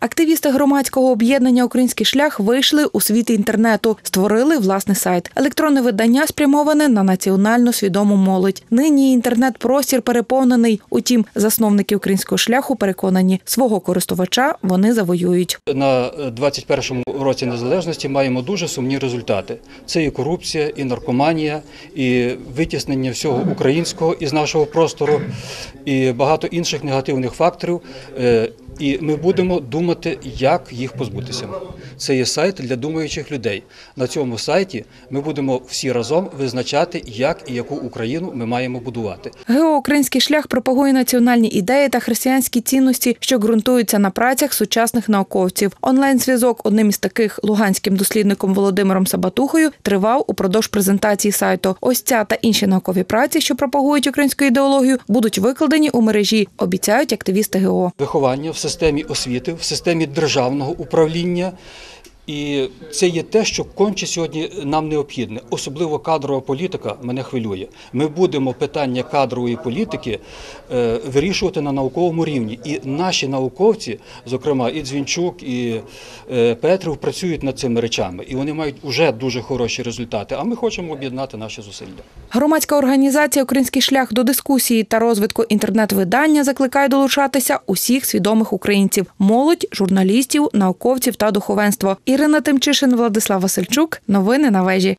Активісти громадського об'єднання Український шлях вийшли у світ інтернету, створили власний сайт. Електронне видання спрямоване на національно свідому молодь. Нині інтернет-простір переповнений. Утім, засновники українського шляху переконані, свого користувача вони завоюють. На 21-му році незалежності маємо дуже сумні результати. Це і корупція, і наркоманія, і витіснення всього українського із нашого простору, і багато інших негативних факторів. Е, І ми будемо думати, як їх позбутися. Це є сайт для думаючих людей. На цьому сайті ми будемо всі разом визначати, як і яку Україну ми маємо будувати. ГЕО «Український шлях пропагує національні ідеї та християнські цінності, що ґрунтуються на працях сучасних науковців. Онлайн-зв'язок одним із таких луганським дослідником Володимиром Сабатухою тривав упродовж презентації сайту. Ось ця та інші наукові праці, що пропагують українську ідеологію, будуть викладені у мережі, обіцяють активісти ГЕО. виховання в системі освіти, в системі державного управління. І це є те, що конче сьогодні нам необхідне. Особливо кадрова політика мене хвилює. Ми будемо питання кадрової політики е, вирішувати на науковому рівні. І наші науковці, зокрема і Дзвінчук, і е, Петров, працюють над цими речами. І вони мають вже дуже хороші результати. А ми хочемо об'єднати наші зусилля. Громадська організація Український шлях до дискусії та розвитку інтернет-видання закликає долучатися усіх свідомих українців: молодь, журналістів, науковців та духовенство. Ірина Тимчишин, Владислав Васильчук. Новини на вежі.